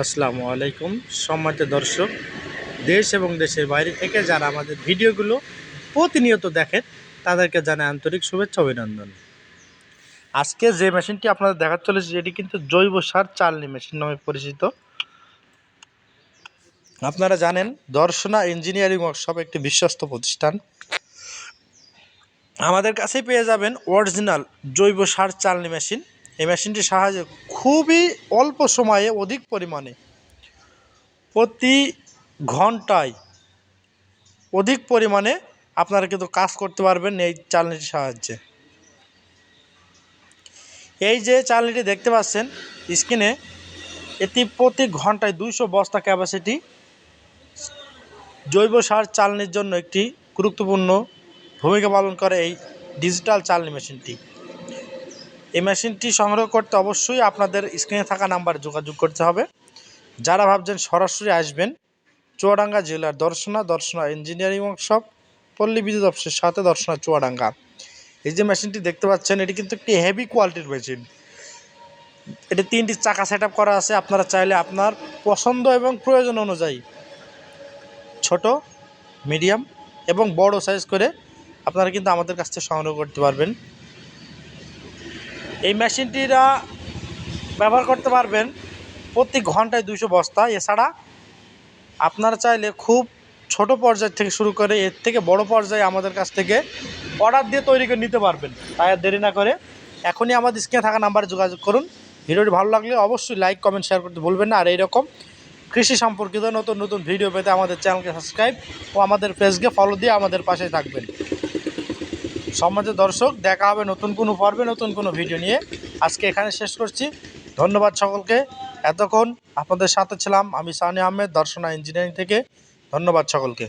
আসসালামু আলাইকুম সম্মানিত দর্শক, দেশ এবং দেশের বাইরে থেকে যারা আমাদের ভিডিওগুলো প্রতিনিয়ত দেখেন, তাদেরকে জানাই আন্তরিক শুভেচ্ছা অভিনন্দন। আজকে যে মেশিনটি আপনাদের দেখা চলেছে, এটি কিন্তু জৈব সার চালনি মেশিন নামে পরিচিত। আপনারা জানেন, দর্শনা ইঞ্জিনিয়ারিং ওয়ার্কশপ একটি বিশ্বস্ত প্রতিষ্ঠান। আমাদের কাছেই পেয়ে যাবেন অরিজিনাল জৈব সার চালনি মেশিন। এই মেশিনটির সাহায্যে খুবই অল্প সময়ে অধিক পরিমাণে প্রতি ঘন্টায় অধিক পরিমাণে আপনারা কিন্তু কাজ করতে পারবেন এই চালনিটির সাহায্যে। এই যে চালনিটি দেখতে পাচ্ছেন, স্ক্রিনে এটি প্রতি ঘন্টায় দুইশো বস্তা ক্যাপাসিটি জৈব সার চালনির জন্য একটি গুরুত্বপূর্ণ ভূমিকা পালন করে এই ডিজিটাল চালনি মেশিনটি। এই মেশিনটি সংগ্রহ করতে অবশ্যই আপনাদের স্ক্রিনে থাকা নাম্বারে যোগাযোগ করতে হবে। যারা ভাবছেন সরাসরি আসবেন, চুয়াডাঙ্গা জেলার দর্শনা দর্শনা ইঞ্জিনিয়ারিং ওয়ার্কশপ, পল্লী বিদ্যুৎ অফিসের সাথে দর্শনা চুয়াডাঙ্গা। এই যে মেশিনটি দেখতে পাচ্ছেন, এটি কিন্তু একটি হেভি কোয়ালিটির মেশিন। এটি তিনটি চাকা সেট করা আছে। আপনারা চাইলে আপনার পছন্দ এবং প্রয়োজন অনুযায়ী ছোট মিডিয়াম এবং বড় সাইজ করে আপনারা কিন্তু আমাদের কাছ থেকে সংগ্রহ করতে পারবেন। এই মেশিনটিরা ব্যবহার করতে পারবেন প্রতি ঘন্টায় দুশো বস্তা। এছাড়া আপনারা চাইলে খুব ছোট পর্যায় থেকে শুরু করে এর থেকে বড় পর্যায়ে আমাদের কাছ থেকে অর্ডার দিয়ে তৈরি করে নিতে পারবেন। তাই আর দেরি না করে এখনই আমাদের স্ক্রিনে থাকা নাম্বারে যোগাযোগ করুন। ভিডিওটি ভালো লাগলে অবশ্যই লাইক, কমেন্ট, শেয়ার করতে ভুলবেন না। আর এইরকম কৃষি সম্পর্কিত নতুন নতুন ভিডিও পেতে আমাদের চ্যানেলকে সাবস্ক্রাইব ও আমাদের পেজকে ফলো দিয়ে আমাদের পাশে থাকবেন। সম্মানিত দর্শক, দেখা হবে নতুন কোনো পর্বে, নতুন কোনো ভিডিও নিয়ে। আজকে এখানে শেষ করছি। ধন্যবাদ সকলকে। এতক্ষণ আপনাদের সাথে ছিলাম আমি সানি আহমেদ, দর্শনা ইঞ্জিনিয়ারিং থেকে। ধন্যবাদ সকলকে।